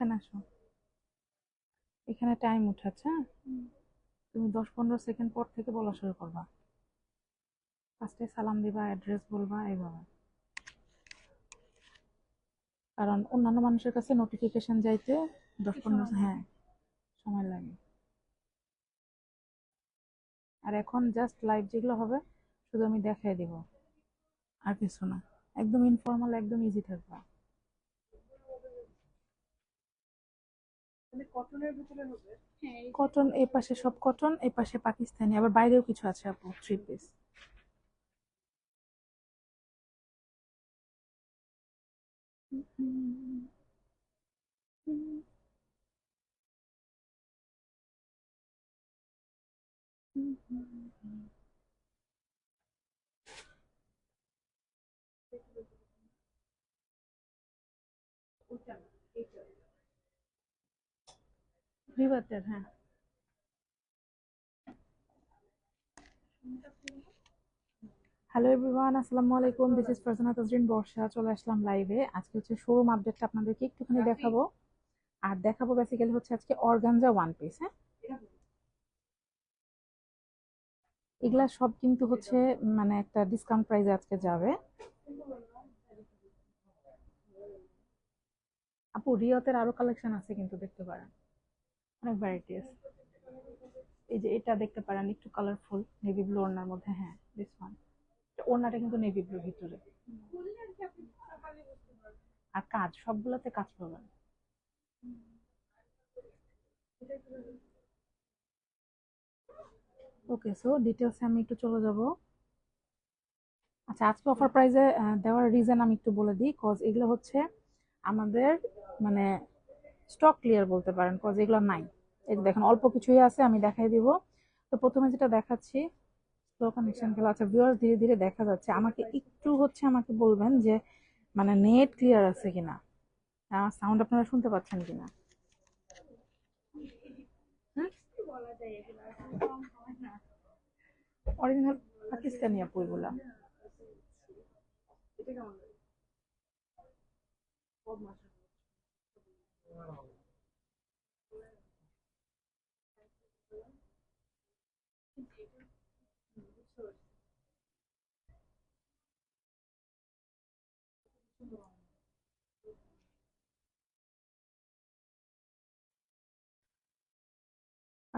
এখানে আসো। এখানে টাইম উঠাচ্ছে হ্যাঁ? তুমি দশ পনেরো সেকেন্ড পর থেকে বলা শুরু করবা। ফার্স্টে সালাম দিবা অ্যাড্রেস বলবা এইভাবে। কারণ অন্যান্য মানুষের কাছে নোটিফিকেশন যাইতে দশ পনেরো হ্যাঁ সময় লাগে। আর এখন জাস্ট লাইভ যেগুলো হবে শুধু আমি দেখাই দিব। আর কিছু না। একদম ইনফর্মাল একদম ইজি থাকবা কটনের ভিতরে হবে হ্যাঁ কটন এ পাশে সব কটন এ পাশে পাকিস্তানি আবার বাইরেও কিছু আছে আপু থ্রি পিস রিবাতের হ্যাঁ। হ্যালো এভরিওয়ান আসসালামু আলাইকুম। দিস ইজ ফারজানা তাজরিন বর্ষা চলে আসলাম লাইভে আজকে হচ্ছে শোরুম আপডেটটা আপনাদেরকে একটুখানি দেখাবো। আর দেখাবো বেসিক্যালি হচ্ছে আজকে অর্গানজা ওয়ান পিস হ্যাঁ? এগুলা সব কিন্তু হচ্ছে মানে একটা ডিসকাউন্ট প্রাইসে আজকে যাবে। আপু রিয়তের আরও কালেকশন আছে কিন্তু দেখতে পারেন। অনেক ভ্যারাইটি আছে এই যে এটা দেখতে পারেন, একটু কালারফুল নেভি ব্লু ওড়নার মধ্যে হ্যাঁ দিস ওয়ান ওড়নাটা কিন্তু নেভি ব্লু ভিতরে। আর কাজ, সবগুলোতে কাজ পাবেন ওকে সো ডিটেলসে আমি একটু চলে যাব। আচ্ছা আজকে অফার প্রাইজে দেওয়ার রিজন আমি একটু বলে দিই কজ এগুলো হচ্ছে আমাদের মানে স্টক ক্লিয়ার বলতে পারেন কজ এগুলো নাই। এই দেখেন, অল্প কিছুই আছে, আমি দেখাই দিব। তো প্রথমে যেটা দেখাচ্ছি স্লো কানেকশন খেলা আচ্ছা ভিউয়ার্স ধীরে ধীরে দেখা যাচ্ছে, আমাকে একটু হচ্ছে আমাকে বলবেন যে মানে নেট ক্লিয়ার আছে কিনা। আমার সাউন্ড আপনারা শুনতে পাচ্ছেন কিনা? অরিজিনাল পাকিস্তানি আপু এটা কেমন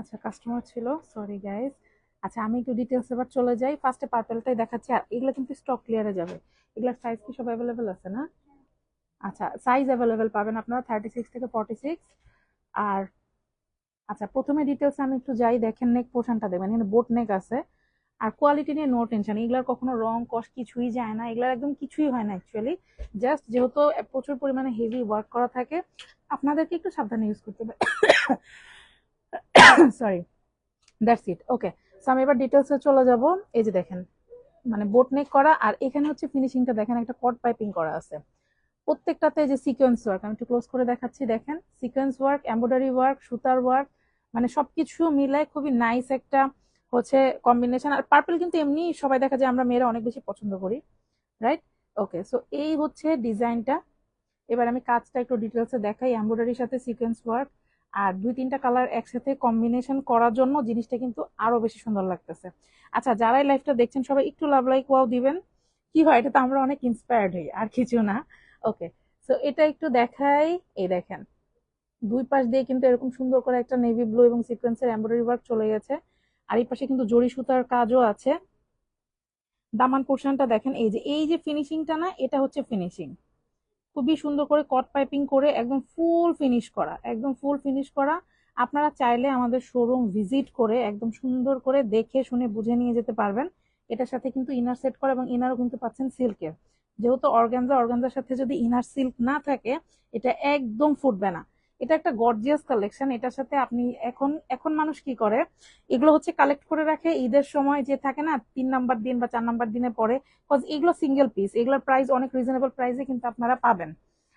আচ্ছা কাস্টমার ছিল সরি গাইজ আচ্ছা আমি একটু ডিটেলস এবার চলে যাই। ফার্স্টে পার্পেলটাই দেখাচ্ছি, আর এগুলো কিন্তু স্টক ক্লিয়ারে যাবে। এগুলোর সাইজ কি সব অ্যাভেলেবেল আছে না? আচ্ছা সাইজ অ্যাভেলেবেল পাবেন আপনারা থার্টি সিক্স থেকে ফর্টি সিক্স আর আচ্ছা প্রথমে ডিটেলস আমি একটু যাই, দেখেন নেক পোর্শনটা দেখবেন, এখানে বোট নেক আছে। আর কোয়ালিটি নিয়ে নো টেনশন এগুলার কখনো রং কস কিছুই যায় না। এগুলার একদম কিছুই হয় না অ্যাকচুয়ালি জাস্ট যেহেতু প্রচুর পরিমাণে হেভি ওয়ার্ক করা থাকে, আপনাদেরকে একটু সাবধানে ইউজ করতে হবে। Sorry that's it okay so আমি এবার ডিটেলসে চলে যাব। এই যে দেখেন মানে বোট নেক করা, আর এখানে হচ্ছে ফিনিশিংটা দেখেন, একটা কট পাইপিং করা আছে। প্রত্যেকটাতে যে সিকোয়েন্স ওয়ার্ক আমি একটু ক্লোজ করে দেখাচ্ছি, দেখেন। সিকোয়েন্স ওয়ার্ক এমব্রয়ডারি ওয়ার্ক সুতার ওয়ার্ক মানে সবকিছু মিলায় খুবই নাইস একটা হচ্ছে কম্বিনেশন আর পার্পল কিন্তু এমনি সবাই দেখা যায়, আমরা মেয়েরা অনেক বেশি পছন্দ করি রাইট ওকে সো এই হচ্ছে ডিজাইনটা এবার আমি কাজটা একটু ডিটেলসে দেখাই এমব্রয়ডারির সাথে সিকোয়েন্স ওয়ার্ক আর দুই, তিনটা কালার একসাথে কম্বিনেশন করার জন্য জিনিসটা কিন্তু আরও বেশি সুন্দর লাগতেছে। আচ্ছা যারাই লাইফটা দেখছেন, সবাই একটু লাভ লাইক ওয়াও দিবেন। কি হয়, এটা তো আমরা অনেক ইন্সপায়ার্ড হই, আর কিছু না। ওকে সো এটা একটু দেখাই। এই দেখেন, দুই পাশ দিয়ে কিন্তু এরকম সুন্দর করে একটা নেভি ব্লু এবং সিকোয়েন্সের এমব্রয়ডারি ওয়ার্ক চলে গেছে। আর এই পাশে কিন্তু জরি সুতার কাজও আছে। দামান পোর্শনটা দেখেন, এই যে এই যে ফিনিশিংটা না, এটা হচ্ছে ফিনিশিং খুবই সুন্দর করে কট পাইপিং করে একদম ফুল ফিনিশ করা, একদম ফুল ফিনিশ করা। আপনারা চাইলে আমাদের শোরুম ভিজিট করে একদম সুন্দর করে দেখে শুনে বুঝে নিয়ে যেতে পারবেন। এটার সাথে কিন্তু ইনার সেট করা এবং ইনারও কিন্তু পাচ্ছেন সিল্কের যেহেতু অর্গানজা অর্গানজার সাথে যদি ইনার সিল্ক না থাকে, এটা একদম ফুটবে না। এটা একটা গর্জিয়াস কালেকশন এটার সাথে আপনি এখন এখন মানুষ কি করে? এগুলো হচ্ছে কালেক্ট করে রাখে, ঈদের সময় যে থাকে না, তিন নাম্বার দিন বা চার নাম্বার দিনে পরে কজ এগুলো সিঙ্গেল পিস এগুলোর প্রাইস অনেক রিজনেবল প্রাইসে কিন্তু আপনারা পাবেন।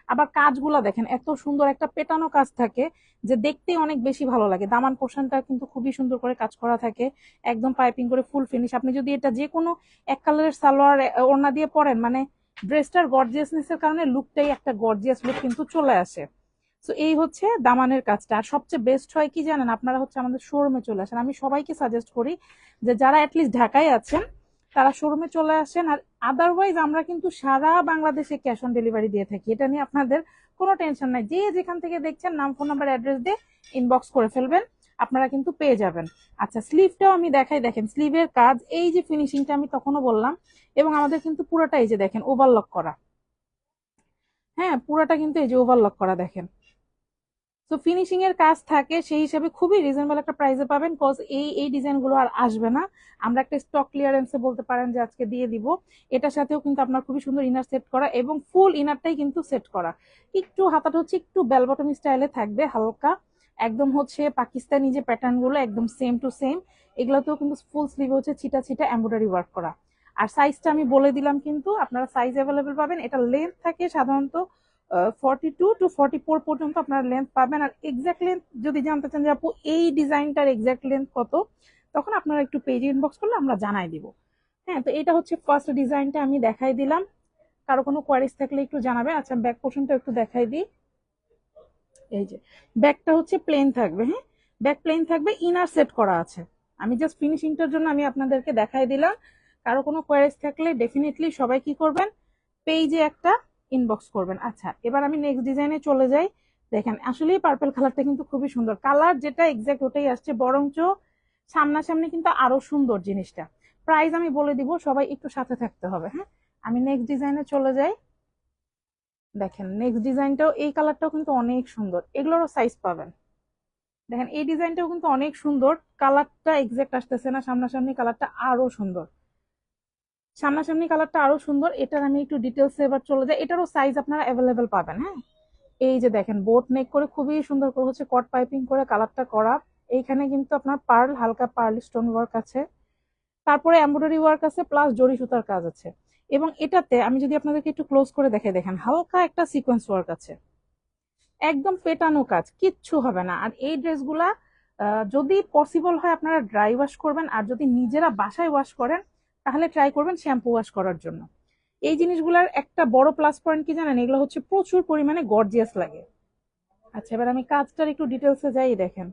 আবার কাজগুলো দেখেন, এত সুন্দর একটা পেটানো কাজ থাকে যে দেখতে অনেক বেশি ভালো লাগে। দামান পোর্শনটা কিন্তু খুবই সুন্দর করে কাজ করা থাকে, একদম পাইপিং করে ফুল ফিনিশ আপনি যদি এটা যে কোনো এক কালারের সালোয়ার ওড়না দিয়ে পরেন মানে ড্রেসটার গর্জিয়াসনেস এর কারণে লুকটাই একটা গর্জিয়াস লুক কিন্তু চলে আসে। সো এই হচ্ছে দামানের কাজটা। আর সবচেয়ে বেস্ট হয় কি জানেন? আপনারা হচ্ছে আমাদের শোরুমে চলে আসেন। আমি সবাইকে সাজেস্ট করি যে যারা অ্যাটলিস্ট ঢাকায় আছেন, তারা শোরুমে চলে আসেন। আর আদারওয়াইজ আমরা কিন্তু সারা বাংলাদেশে ক্যাশ অন ডেলিভারি দিয়ে থাকি। এটা নিয়ে আপনাদের কোনো টেনশন নাই। যে যেখান থেকে দেখছেন, নাম ফোন নাম্বার অ্যাড্রেস দিয়ে ইনবক্স করে ফেলবেন, আপনারা কিন্তু পেয়ে যাবেন। আচ্ছা স্লিভটাও আমি দেখাই। দেখেন স্লিভের কাজ, এই যে ফিনিশিংটা আমি তখনও বললাম। এবং আমাদের কিন্তু পুরোটা এই যে দেখেন ওভারলক করা। হ্যাঁ পুরোটা কিন্তু এই যে ওভারলক করা দেখেন। তো ফিনিশিং এর কাজ থাকে, সেই হিসাবে খুবই রিজনেবল একটা প্রাইসে পাবেন কজ এই এই ডিজাইনগুলো আর আসবে না। আমরা একটা স্টক ক্লিয়ারেন্সে বলতে পারেন যে আজকে দিয়ে দিব। এটার সাথেও কিন্তু আপনার খুবই সুন্দর ইনার সেট করা এবং ফুল ইনারটাই কিন্তু সেট করা। একটু হাতাটা হচ্ছে একটু বেল বটম স্টাইলে থাকবে, হালকা। একদম হচ্ছে পাকিস্তানি যে প্যাটার্নগুলো, একদম সেম টু সেম এগুলোতেও কিন্তু ফুল স্লিভ হচ্ছে ছিটা ছিটা এমব্রয়ডারি ওয়ার্ক করা। আর সাইজটা আমি বলে দিলাম কিন্তু, আপনারা সাইজ অ্যাভেলেবেল পাবেন। এটা লেন্থ থাকে সাধারণত forty two to forty four পর্যন্ত আপনারা লেন্থ পাবেন। আর এক্সাক্ট লেন্থ যদি জানতে চান যে আপু, এই ডিজাইনটার এক্সাক্ট লেন্থ কত, তখন আপনারা একটু পেজে ইনবক্স করলে আমরা জানাই দিব। হ্যাঁ তো এটা হচ্ছে ফার্স্ট ডিজাইনটা আমি দেখাই দিলাম। কারও কোনো কোয়ারিজ থাকলে একটু জানাবে। আচ্ছা ব্যাক পোর্শনটা একটু দেখাই দিই। এই যে ব্যাকটা হচ্ছে প্লেন থাকবে হ্যাঁ? ব্যাক প্লেন থাকবে ইনার সেট করা আছে। আমি জাস্ট ফিনিশিংটার জন্য আমি আপনাদেরকে দেখাই দিলাম। কারও কোনো কোয়ারিজ থাকলে ডেফিনেটলি সবাই কি করবেন? পেজে একটা ইনবক্স করবেন। আচ্ছা এবার আমি নেক্সট ডিজাইনে চলে যাই। দেখেন, আসলেই পার্পল কালারটা কিন্তু খুবই সুন্দর। কালার যেটা এক্সাক্ট ওটাই আসছে, বরঞ্চ সামনাসামনি কিন্তু আরও সুন্দর জিনিসটা। প্রাইস আমি বলে দিব, সবাই একটু সাথে থাকতে হবে হ্যাঁ? আমি নেক্সট ডিজাইনে চলে যাই। দেখেন নেক্সট ডিজাইনটাও এই কালারটাও কিন্তু অনেক সুন্দর। এগুলোরও সাইজ পাবেন। দেখেন, এই ডিজাইনটাও কিন্তু অনেক সুন্দর। কালারটা এক্সাক্ট আসতেছে না, সামনাসামনি কালারটা আরও সুন্দর। সামনাসামনি কালারটা আরও সুন্দর। এটার আমি একটু ডিটেলস এবার চলে যাই। এটারও সাইজ আপনারা অ্যাভেলেবেল পাবেন হ্যাঁ? এই যে দেখেন বোট নেক করে খুবই সুন্দর করে হচ্ছে কট পাইপিং করে কালারটা করা। এইখানে কিন্তু আপনার পার্ল হালকা পার্ল স্টোন ওয়ার্ক আছে। তারপরে এমব্রয়ডারি ওয়ার্ক আছে প্লাস জরি সুতার কাজ আছে। এবং এটাতে আমি যদি আপনাদেরকে একটু ক্লোজ করে দেখে দেখেন, হালকা একটা সিকোয়েন্স ওয়ার্ক আছে। একদম পেটানো কাজ, কিচ্ছু হবে না। আর এই ড্রেসগুলা যদি পসিবল হয় আপনারা ড্রাই ওয়াশ করবেন, আর যদি নিজেরা বাসায় ওয়াশ করেন তাহলে ট্রাই করবেন শ্যাম্পু ওয়াশ করার জন্য। এই জিনিসগুলোর একটা বড় প্লাস পয়েন্ট কি জানেন? এগুলো হচ্ছে প্রচুর পরিমাণে গর্জিয়াস লাগে। আচ্ছা এবার আমি কাজটার একটু ডিটেলসে যাই, দেখেন।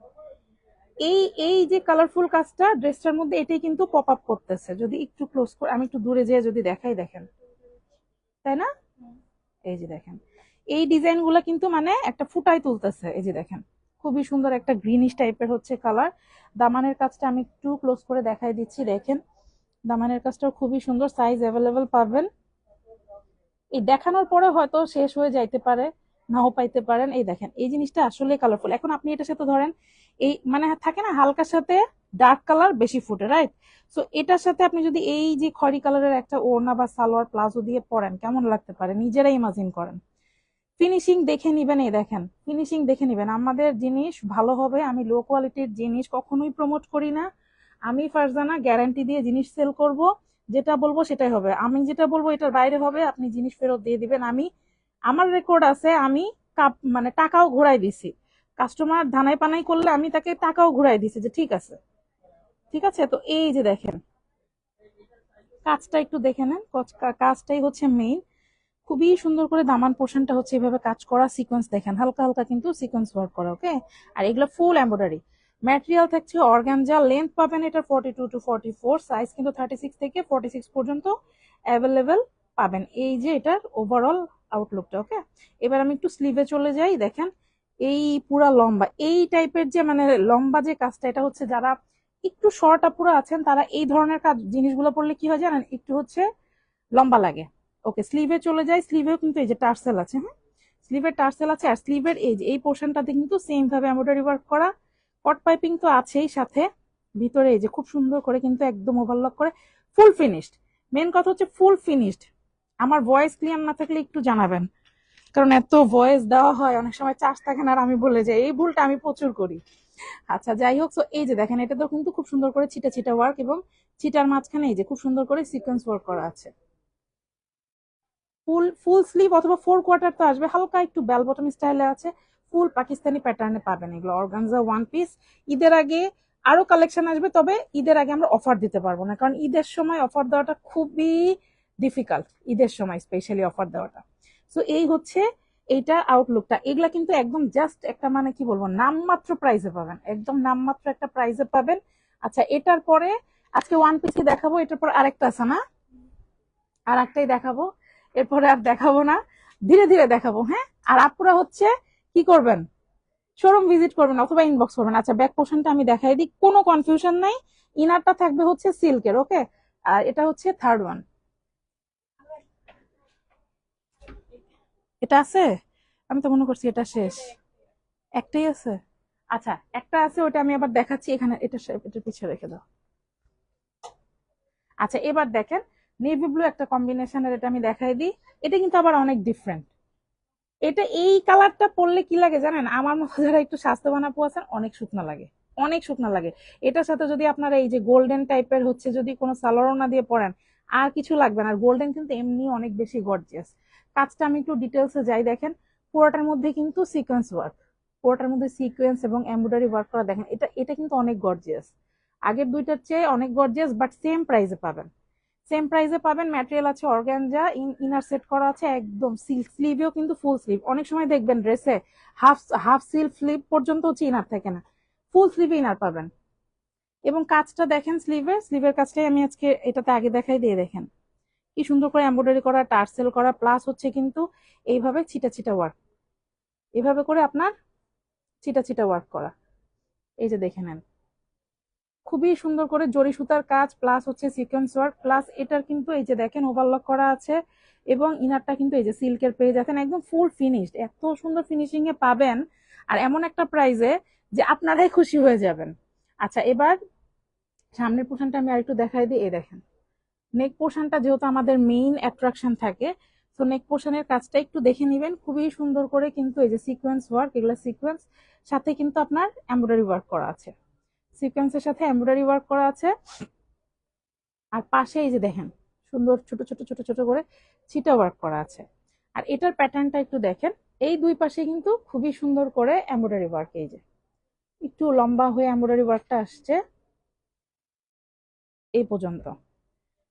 এই এই যে কালারফুল কাজটা ড্রেসটার মধ্যে এটাই কিন্তু পপ আপ করতেছে। যদি একটু ক্লোজ করে, আমি একটু দূরে যেয়ে যদি দেখাই, দেখেন। তাই না? এই যে দেখেন। এই ডিজাইনগুলা কিন্তু মানে একটা ফুটাই তুলতেছে। এই যে দেখেন, খুবই সুন্দর একটা গ্রিনিশ টাইপের হচ্ছে কালার দামানের কাজটা আমি একটু ক্লোজ করে দেখাই দিচ্ছি, দেখেন। দামানের কাজটাও খুবই সুন্দর সাইজ অ্যাভেলেবেল পাবেন। এই দেখানোর পরে হয়তো শেষ হয়ে যাইতে পারে, নাও পাইতে পারেন। এই দেখেন, এই জিনিসটা আসলে কালারফুল এখন আপনি এটার সাথে ধরেন, এই মানে থাকে না, হালকার সাথে ডার্ক কালার বেশি ফুটে রাইট সো এটার সাথে আপনি যদি এই যে খড়ি কালারের একটা ওড়না বা সালোয়ার প্লাজো দিয়ে পরেন, কেমন লাগতে পারে? নিজেরাই ইমাজিন করেন। ফিনিশিং দেখে নিবেন, এই দেখেন ফিনিশিং দেখে নিবেন। আমাদের জিনিস ভালো হবে, আমি লো কোয়ালিটির জিনিস কখনোই প্রমোট করি না। আমি ফারজানা গ্যারান্টি দিয়ে জিনিস সেল করব, যেটা বলব সেটাই হবে। আমি যেটা বলব এটার বাইরে হবে, আপনি জিনিস ফেরত দিয়ে দিবেন। আমি, আমার রেকর্ড আছে, আমি কাপ মানে টাকাও ঘুরাই দিছি। কাস্টমার ধানাই পানাই করলে আমি তাকে টাকাও ঘুরাই দিছি যে ঠিক আছে। ঠিক আছে? তো এই যে দেখেন, কাজটা একটু দেখে নেন। কাজটাই হচ্ছে মেইন খুবই সুন্দর করে দামান পোর্শনটা হচ্ছে এভাবে কাজ করা সিকোয়েন্স দেখেন। হালকা হালকা কিন্তু সিকোয়েন্স ওয়ার্ক করা ওকে আর এগুলো ফুল এমব্রয়ডারি ম্যাটেরিয়াল থাকছে অর্গানজা লেন্থ পাবেন এটা forty two to forty four size কিন্তু থার্টি সিক্স থেকে ফর্টি সিক্স পর্যন্ত অ্যাভেলেবেল পাবেন। এই যে এটার ওভারঅল আউটলুকটা ওকে এবার আমি একটু স্লিভে চলে যাই, দেখেন। এই পুরা লম্বা, এই টাইপের যে মানে লম্বা যে কাজটা, এটা হচ্ছে যারা একটু শর্ট আপুরা আছেন, তারা এই ধরনের কাজ, জিনিসগুলো পড়লে কি হয় জানেন? একটু হচ্ছে লম্বা লাগে। ওকে স্লিভে চলে যায় স্লিভেও কিন্তু এই যে টার্সেল আছে হ্যাঁ? স্লিভের টার্সেল আছে, আর স্লিভের এই যে, এই পোর্শনটাতে কিন্তু সেম ভাবে এমব্রয়ডারি ওয়ার্ক করা কট পাইপিং তো আছেই সাথে। ভিতরে যে খুব সুন্দর করে কিন্তু একদম ওভারলক করে ফুল ফিনিশড মেন কথা হচ্ছে ফুল ফিনিশড আমার ভয়েস ক্লিয়ার না থাকলে একটু জানাবেন। কারণ এত ভয়েস দেওয়া হয়, অনেক সময় চার্জ থাকে না আর আমি বলে যাই, এই ভুলটা আমি প্রচুর করি। আচ্ছা যাই হোক তো এই যে দেখেন এটা তো কিন্তু খুব সুন্দর করে ছিটা ছিটা ওয়ার্ক এবং ছিটার মাঝখানে এই যে খুব সুন্দর করে সিকোয়েন্স ওয়ার্ক করা আছে। ফুল ফুল স্লিভ অথবা ফোর কোয়ার্টার তো আসবে, হালকা একটু বেল বটম স্টাইলে আছে। ফুল পাকিস্তানি প্যাটার্নে পাবেন এগুলো। অর্গানজা ওয়ান পিস ঈদের আগে আরও কালেকশন আসবে, তবে ঈদের আগে আমরা অফার দিতে পারব না, কারণ ঈদের সময় অফার দেওয়াটা খুবই ডিফিকাল্ট ঈদের সময় স্পেশালি অফার দেওয়াটা। সো এই হচ্ছে এইটা আউটলুকটা এগুলা কিন্তু একদম জাস্ট একটা মানে কি বলব, নামমাত্র প্রাইসে পাবেন, একদম নামমাত্র একটা প্রাইসে পাবেন। আচ্ছা এটার পরে আজকে ওয়ান পিসি দেখাবো, এটার পর আরেকটা আছে না? আর একটাই দেখাবো, এরপরে আর দেখাবো না, ধীরে ধীরে দেখাবো হ্যাঁ? আর আপুরা হচ্ছে কি করবেন? শোরুম ভিজিট করবেন অথবা ইনবক্স করবেন। আচ্ছা ব্যাক পোর্শনটা আমি দেখাই দিই। কোনো কনফিউশন নাই। ইনারটা থাকবে হচ্ছে সিল্কের ওকে আর এটা হচ্ছে থার্ড ওয়ান এটা আছে? আমি তো মনে করছি এটা শেষ। একটাই আছে? আচ্ছা একটা আছে, ওটা আমি আবার দেখাচ্ছি। এখানে এটা এটা পিছিয়ে রেখে দাও। আচ্ছা এবার দেখেন নেভি ব্লু একটা কম্বিনেশনের এটা আমি দেখাই দিই। এটা কিন্তু আবার অনেক ডিফারেন্ট এটা এই কালারটা পরলে কি লাগে জানেন? আমার মতো যারা একটু স্বাস্থ্যবান আপু আছেন, অনেক শুকনা লাগে। অনেক শুকনা লাগে। এটার সাথে যদি আপনারা এই যে গোল্ডেন টাইপের হচ্ছে যদি কোনো সালোয়ারও না দিয়ে পরেন, আর কিছু লাগবে না। আর গোল্ডেন কিন্তু এমনি অনেক বেশি গর্জিয়াস কাজটা আমি একটু ডিটেলসে যাই, দেখেন। পুরোটার মধ্যে কিন্তু সিকোয়েন্স ওয়ার্ক পুরোটার মধ্যে সিকোয়েন্স এবং এমব্রয়ডারি ওয়ার্ক করা, দেখেন। এটা এটা কিন্তু অনেক গর্জিয়াস আগের দুইটার চেয়ে অনেক গর্জিয়াস বাট সেম প্রাইসে পাবেন। সেম প্রাইসে পাবেন ম্যাটেরিয়াল আছে অর্গানজা ইনার সেট করা আছে একদম সিল্ক স্লিভেও কিন্তু ফুল স্লিভ অনেক সময় দেখবেন ড্রেসে হাফ হাফ সিল্ক স্লিভ পর্যন্ত হচ্ছে ইনার থাকে না। ফুল স্লিভে ইনার পাবেন। এবং কাজটা দেখেন স্লিভে স্লিভের কাজটাই আমি আজকে এটাতে আগে দেখাই, দিয়ে দেখেন। কি সুন্দর করে এমব্রয়ডারি করা টার্সেল করা প্লাস হচ্ছে কিন্তু এইভাবে ছিটা ছিটা ওয়ার্ক এভাবে করে আপনার ছিটা ছিটা ওয়ার্ক করা। এই যে দেখে নেন। খুবই সুন্দর করে জরি সুতার কাজ প্লাস হচ্ছে সিকোয়েন্স ওয়ার্ক প্লাস এটার কিন্তু এই যে দেখেন ওভারলক করা আছে এবং ইনারটা কিন্তু এই যে সিল্কের পেয়ে যাচ্ছেন, একদম ফুল ফিনিশড এত সুন্দর ফিনিশিং এ পাবেন আর এমন একটা প্রাইজে যে আপনারাই খুশি হয়ে যাবেন। আচ্ছা এবার সামনের পোর্শনটা আমি আরেকটু দেখাই দিই, এই দেখেন। নেক পোর্শনটা যেহেতু আমাদের মেইন অ্যাট্রাকশন থাকে তো নেক পোর্শনের কাজটা একটু দেখে নেবেন। খুবই সুন্দর করে কিন্তু এই যে সিকোয়েন্স ওয়ার্ক এগুলো সিকোয়েন্স সাথে কিন্তু আপনার এমব্রয়ডারি ওয়ার্ক করা আছে। সিকোয়েন্সের সাথে এমব্রয়ডারি ওয়ার্ক করা আছে। আর পাশে এই যে দেখেন, সুন্দর ছোট ছোট ছোট ছোট করে ছিটা ওয়ার্ক করা আছে। আর এটার প্যাটার্নটা একটু দেখেন, এই দুই পাশে কিন্তু খুবই সুন্দর করে এমব্রয়ডারি ওয়ার্ক এই যে। একটু লম্বা হয়ে এমব্রয়ডারি ওয়ার্কটা আসছে এই পর্যন্ত।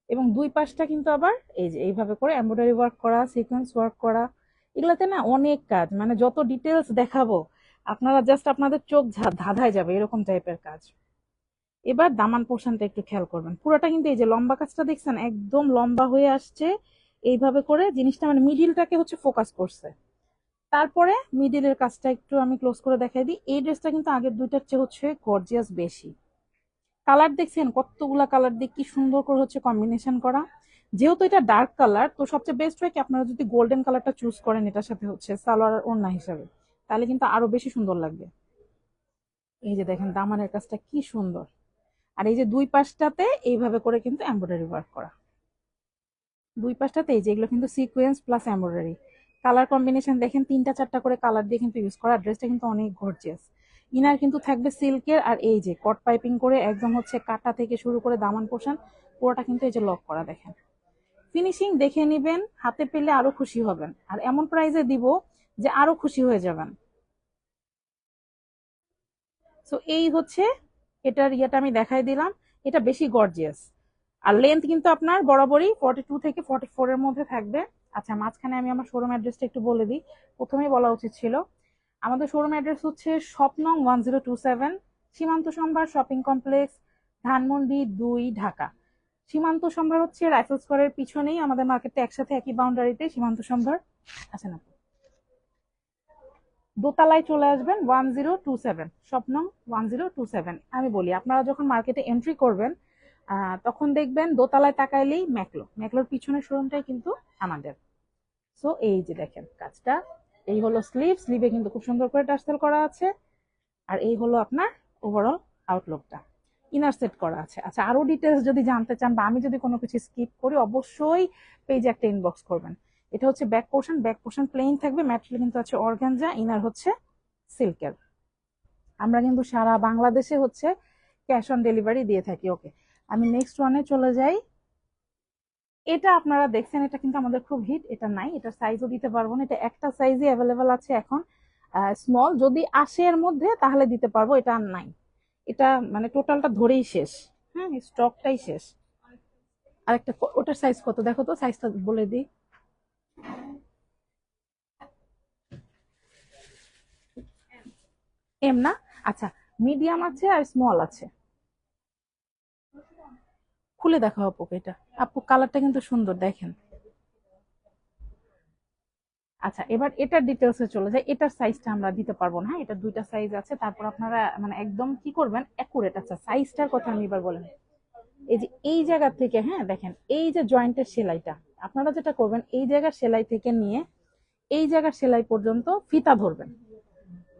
এবং দুই পাশটা কিন্তু আবার এই যে, এইভাবে করে এমব্রয়ডারি ওয়ার্ক করা সিকোয়েন্স ওয়ার্ক করা, এগুলাতে না অনেক কাজ মানে যত ডিটেলস দেখাবো আপনারা জাস্ট আপনাদের চোখ ধাঁধায় যাবে, এরকম টাইপের কাজ। এবার দামান পোর্শনটা একটু খেয়াল করবেন। পুরোটা কিন্তু এই যে লম্বা কাজটা দেখছেন, একদম লম্বা হয়ে আসছে। এইভাবে করে জিনিসটা মানে মিডিলটাকে হচ্ছে ফোকাস করছে। তারপরে মিডিলের কাজটা একটু আমি ক্লোজ করে দেখাই দিই। এই ড্রেসটা কিন্তু আগের দুইটার চেয়ে হচ্ছে গর্জিয়াস বেশি। কালার দেখছেন, কতগুলা কালার দিয়ে কি সুন্দর করে হচ্ছে কম্বিনেশন করা। যেহেতু এটা ডার্ক কালার তো সবচেয়ে বেস্ট হয় কি আপনারা যদি গোল্ডেন কালারটা চুজ করেন, এটার সাথে হচ্ছে সালোয়ার ওড়না হিসাবে। তাহলে কিন্তু আরও বেশি সুন্দর লাগবে। এই যে দেখেন, দামানের কাজটা কি সুন্দর। আর এই যে দুই পাশটাতে এইভাবে করে কিন্তু এমব্রয়ডারি ওয়ার্ক করা। দুই পাশটাতে এই যে এগুলো কিন্তু sequence plus embroidery colour combination দেখেন, তিনটা চারটা করে কালার দিয়ে কিন্তু ইউজ করা। ড্রেসটা কিন্তু অনেক গর্জিয়াস ইনার কিন্তু থাকবে সিল্কের আর এই যে কট পাইপিং করে একদম হচ্ছে কাটা থেকে শুরু করে দামান পোষণ, পুরোটা কিন্তু এই যে লক করা দেখেন। ফিনিশিং দেখে নেবেন, হাতে পেলে আরও খুশি হবেন। আর এমন প্রাইজে দিব যে আরও খুশি হয়ে যাবেন। সো এই হচ্ছে এটার ইয়েটা আমি দেখাই দিলাম। এটা বেশি গর্জিয়াস আর লেন্থ কিন্তু আপনার বরাবরই ফর্টি টু থেকে ফর্টি ফোর এর মধ্যে থাকবে। আচ্ছা মাঝখানে আমি আমার শোরুম অ্যাড্রেসটা একটু বলে দিই। প্রথমেই বলা উচিত ছিল, আমাদের শোরুম অ্যাড্রেস হচ্ছে Swapnang one zero two seven Simanta Sambhar shopping complex Dhanmondi দুই, ঢাকা। সীমান্ত সম্ভার হচ্ছে রাইফেল স্কোয়ারের পিছনেই। আমাদের মার্কেটে একসাথে একই বাউন্ডারিতে সীমান্ত সম্ভার। আছে না দোতলায় চলে আসবেন one zero two seven Swapno one zero two seven আমি বলি, আপনারা যখন মার্কেটে এন্ট্রি করবেন তখন দেখবেন দোতলায় তাকাইলেই ম্যাকলো। ম্যাকলোর পিছনের শোরুমটাই কিন্তু আমাদের। সো এই যে দেখেন কাজটা, এই হলো স্লিভ স্লিভে কিন্তু খুব সুন্দর করে টার্সেল করা আছে। আর এই হলো আপনার ওভারঅল আউটলুকটা ইনার সেট করা আছে। আচ্ছা আরও ডিটেলস যদি জানতে চান বা আমি যদি কোনো কিছু স্কিপ করি, অবশ্যই পেজে একটা ইনবক্স করবেন। এটা হচ্ছে back portion back portion plain থাকবে ম্যাটেরিয়াল কিন্তু আছে অর্গানজা ইনার হচ্ছে সিল্কের আমরা কিন্তু সারা বাংলাদেশে হচ্ছে ক্যাশ অন ডেলিভারি দিয়ে থাকি ওকে আমি নেক্সট ওয়ানে চলে যাই। এটা আপনারা দেখছেন, এটা কিন্তু আমাদের খুব হিট এটা নাই, এটা সাইজও দিতে পারব না, এটা একটা সাইজই অ্যাভেলেবেল আছে এখন স্মল যদি আসে এর মধ্যে তাহলে দিতে পারব, এটা আর নাই। এটা মানে টোটালটা ধরেই শেষ হ্যাঁ স্টকটাই শেষ। আরেকটা, ওটার সাইজ কত? দেখো তো সাইজটা বলে দিই। এম না? আচ্ছা মিডিয়াম আছে আর স্মল আছে। খুলে দেখো আপু এটা। আপু কালারটা কিন্তু সুন্দর, দেখেন। আচ্ছা এবার এটার ডিটেলসে চলে যায় এটার সাইজটা আমরা দিতে পারব না হ্যাঁ? এটা দুইটা সাইজ আছে, তারপর আপনারা মানে একদম কি করবেন? অ্যাকুরেট আচ্ছা সাইজটার কথা আমি এবার বলেন। এই যে এই জায়গা থেকে হ্যাঁ দেখেন, এই যে জয়েন্টের সেলাইটা, আপনারা যেটা করবেন, এই জায়গার সেলাই থেকে নিয়ে, এই জায়গার সেলাই পর্যন্ত ফিতা ধরবেন।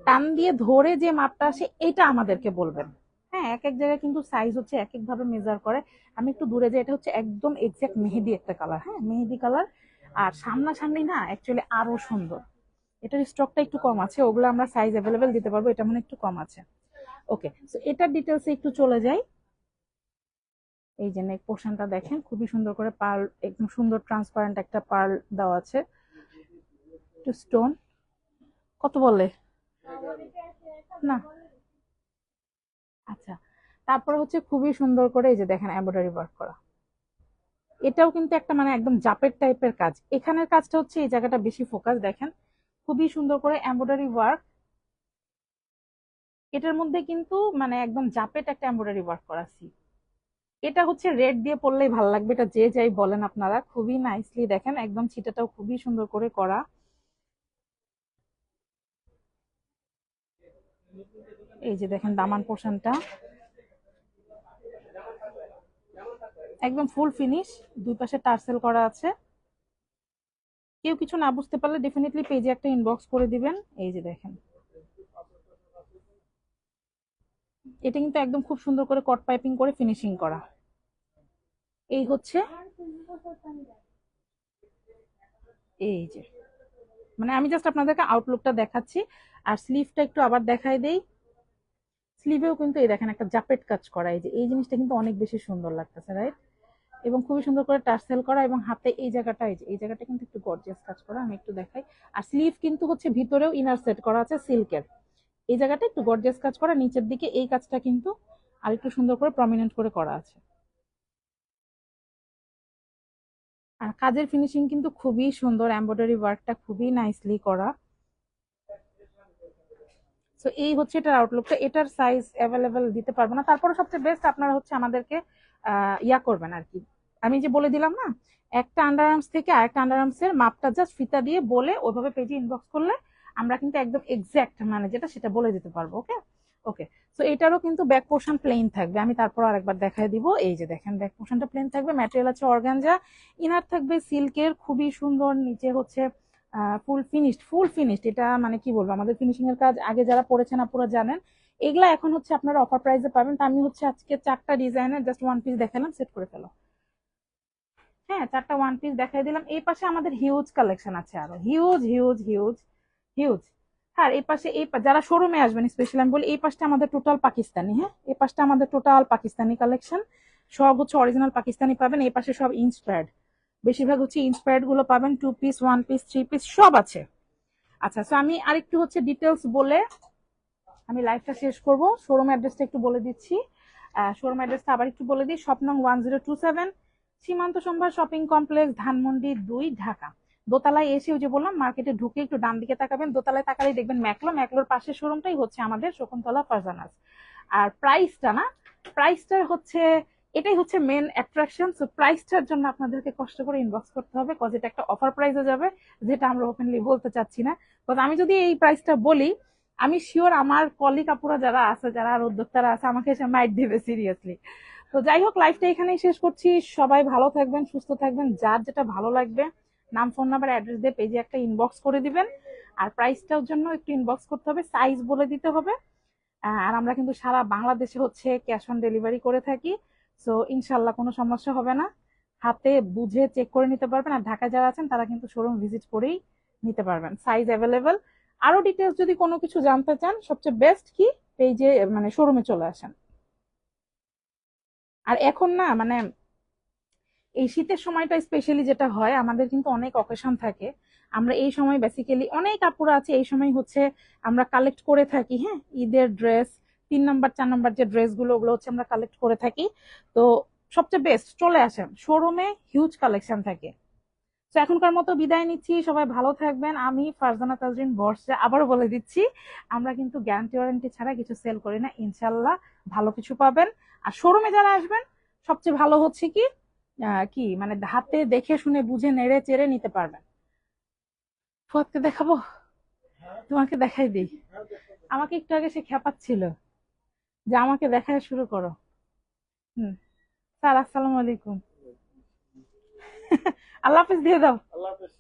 টান দিয়ে ধরে যে মাপটা আসে, এটা আমাদেরকে বলবেন। হ্যাঁ এক এক জায়গায় কিন্তু সাইজ হচ্ছে এক এক ভাবে মেজার করে। আমি একটু দূরে যাই, এটা হচ্ছে একদম এক্সাক্ট মেহেদি একটা কালার হ্যাঁ মেহেদি কালার আর সামনাসামনি না অ্যাকচুয়ালি আরও সুন্দর। এটার স্টকটা একটু কম আছে, ওগুলো আমরা সাইজ অ্যাভেলেবেল দিতে পারব, এটা মানে একটু কম আছে। ওকে তো এটার ডিটেলসে একটু চলে যাই। এই যে নেক পোর্শনটা দেখেন, খুবই সুন্দর করে পার্ল একদম সুন্দর ট্রান্সপারেন্ট একটা পার্ল দেওয়া আছে। একটু স্টোন কত বলে না। আচ্ছা তারপরে হচ্ছে খুবই সুন্দর করে এই যে দেখেন এমব্রয়ডারি ওয়ার্ক করা। এটাও কিন্তু একটা মানে একদম জাপের টাইপের কাজ। এখানের কাজটা হচ্ছে এই জায়গাটা বেশি ফোকাস দেখেন। খুবই সুন্দর করে এমব্রয়ডারি ওয়ার্ক এটার মধ্যে কিন্তু মানে একদম জাপেট একটা এমব্রয়ডারি ওয়ার্ক করা আছে। এটা হচ্ছে রেড দিয়ে পরলেই ভালো লাগবে, এটা যে যাই বলেন আপনারা, খুবই নাইসলি দেখেন, একদম ছিটাটাও খুবই সুন্দর করে করা। এই যে দেখেন দামান পোর্শনটা। একদম ফুল ফিনিশ দুই পাশে টার্সেল করা আছে। কেউ কিছু না বুঝতে পারলে ডেফিনেটলি পেজে একটা ইনবক্স করে দিবেন। এই যে দেখেন। এটা কিন্তু একদম খুব সুন্দর করে কট পাইপিং করে ফিনিশিং করা। এই হচ্ছে এই যে। মানে আমি জাস্ট আপনাদেরকে আউটলুকটা দেখাচ্ছি। আর স্লিভটা একটু আবার দেখাই দেই। স্লিভেও কিন্তু এই দেখেন একটা জাপেট কাজ করা, এই যে এই জিনিসটা কিন্তু অনেক বেশি সুন্দর লাগতেছে রাইট এবং খুবই সুন্দর করে টার্সেল করা এবং হাতে এই জায়গাটা, এই যে, এই জায়গাটা কিন্তু একটু গর্জিয়াস কাজ করা, আমি একটু দেখাই। আর স্লিভ কিন্তু হচ্ছে ভিতরেও ইনার সেট করা আছে সিল্কের এই জায়গাটা একটু গর্জিয়াস কাজ করা, নিচের দিকে এই কাজটা কিন্তু আর একটু সুন্দর করে প্রমিনেন্ট করে করা আছে। আর কাজের ফিনিশিং কিন্তু খুবই সুন্দর এমব্রয়ডারি ওয়ার্কটা খুবই নাইসলি করা। সো এই হচ্ছে এটার আউটলুকটা এটার সাইজ অ্যাভেলেবেল দিতে পারব না। তারপরে সবচেয়ে বেস্ট আপনারা হচ্ছে আমাদেরকে ইয়া করবেন আর কি। আমি যে বলে দিলাম না, একটা আন্ডার আর্মস থেকে আরেকটা আন্ডার আর্মস এর মাপটা জাস্ট ফিতা দিয়ে বলে ওইভাবে পেজে ইনবক্স করলে আমরা কিন্তু একদম এক্স্যাক্ট মানে যেটা সেটা বলে দিতে পারব ওকে ওকে সো এটারও কিন্তু ব্যাক পোর্শন প্লেন থাকবে। আমি তারপর আরেকবার দেখায় দিব। এই যে দেখেন ব্যাক পোর্শনটা প্লেন থাকবে। ম্যাটেরিয়াল আছে অর্গানজা ইনার থাকবে সিল্কের খুবই সুন্দর, নিচে হচ্ছে ফুল ফিনিশড ফুল ফিনিশড এটা মানে কি বলব, আমাদের ফিনিশিং এর কাজ আগে যারা পড়েছেন আপনারা জানেন। এগুলা এখন হচ্ছে আপনারা অফার প্রাইসে পাবেন। তো আমি হচ্ছে আজকে চারটা ডিজাইনের জাস্ট ওয়ান পিস দেখালাম সেট করে ফেলো। হ্যাঁ চারটা ওয়ান পিস দেখাই দিলাম। এই পাশে আমাদের হিউজ কালেকশন আছে আরও। হিউজ হিউজ হিউজ হিউজ হ্যাঁ এই পাশে এই যারা শোরুমে আসবেন স্পেশালি আমি বলি, এই পাশটা আমাদের টোটাল পাকিস্তানি হ্যাঁ? এই পাশটা আমাদের টোটাল পাকিস্তানি কালেকশন সব হচ্ছে অরিজিনাল পাকিস্তানি পাবেন। এই পাশে সব ইন্সপায়ার্ড বেশিরভাগ হচ্ছে ইন্সপায়ার্ডগুলো পাবেন two piece one piece three piece সব আছে। আচ্ছা তো আমি আরেকটু হচ্ছে ডিটেলস বলে আমি লাইভটা শেষ করব। শোরুম অ্যাড্রেসটা একটু বলে দিচ্ছি। শোরুম অ্যাড্রেসটা আবার একটু বলে দিই। Swapnang one zero two seven Simanta Sambhar shopping complex Dhanmondi দুই, ঢাকা। দোতলায় এসে ওই যে বললাম মার্কেটে ঢুকে একটু ডান দিকে তাকাবেন। দোতলায় তাকালেই দেখবেন ম্যাকলো ম্যাকলোর পাশের শোরুমটাই হচ্ছে আমাদের শকুন্তলা ফারজানাস। আর প্রাইসটা না প্রাইসটা হচ্ছে এটাই হচ্ছে মেন অ্যাট্রাকশন সো প্রাইসটার জন্য আপনাদেরকে কষ্ট করে ইনবক্স করতে হবে কজ এটা একটা অফার প্রাইসে যাবে, যেটা আমরা ওপেনলি বলতে চাচ্ছি না। কজ আমি যদি এই প্রাইসটা বলি, আমি শিওর আমার কলিগ আপুরা যারা আছে, যারা আর উদ্যোক্তারা আছে, আমাকে এসে মাইট দেবে সিরিয়াসলি তো যাই হোক লাইফটা এখানেই শেষ করছি। সবাই ভালো থাকবেন, সুস্থ থাকবেন, যার যেটা ভালো লাগবে, নাম ফোন নাম্বার অ্যাড্রেস দিয়ে পেজে একটা ইনবক্স করে দিবেন। আর প্রাইসটার জন্য একটু ইনবক্স করতে হবে সাইজ বলে দিতে হবে। আর আমরা কিন্তু সারা বাংলাদেশে হচ্ছে ক্যাশ অন ডেলিভারি করে থাকি। সো ইনশাল্লাহ কোনো সমস্যা হবে না। হাতে বুঝে চেক করে নিতে পারবেন আর ঢাকায় যারা আছেন, তারা কিন্তু শোরুম ভিজিট করেই নিতে পারবেন। সাইজ অ্যাভেলেবেল আরও ডিটেলস যদি কোনো কিছু জানতে চান, সবচেয়ে বেস্ট কি? পেজে মানে শোরুমে চলে আসেন। আর এখন না মানে এই শীতের সময়টা স্পেশালি যেটা হয়, আমাদের কিন্তু অনেক অকেশন থাকে। আমরা এই সময় বেসিক্যালি অনেক কাপড় আছে, এই সময় হচ্ছে আমরা কালেক্ট করে থাকি হ্যাঁ? ঈদের ড্রেস তিন নম্বর, চার নম্বর যে ড্রেসগুলো ওগুলো হচ্ছে আমরা কালেক্ট করে থাকি। তো সবচেয়ে বেস্ট চলে আসেন। শোরুমে হিউজ কালেকশন থাকে। তো এখনকার মতো বিদায় নিচ্ছি। সবাই ভালো থাকবেন। আমি ফারজানা তাজরিন বর্ষে আবারও বলে দিচ্ছি, আমরা কিন্তু গ্যারান্টি ওয়ারেন্টি ছাড়া কিছু সেল করি না। ইনশাল্লাহ ভালো কিছু পাবেন। আর শোরুমে যারা আসবেন, সবচেয়ে ভালো হচ্ছে কি কি মানে হাতে দেখে শুনে বুঝে নেড়ে চেড়ে নিতে পারবেন। ফুয়াদকে দেখাবো? তোমাকে দেখাই দিই। আমাকে একটু আগে সে খেপাচ্ছিল যে আমাকে দেখায় শুরু করো। হুম। স্যার আসসালামু আলাইকুম। আল্লাহ হাফিজ দিয়ে দাও। আল্লাহ হাফেজ।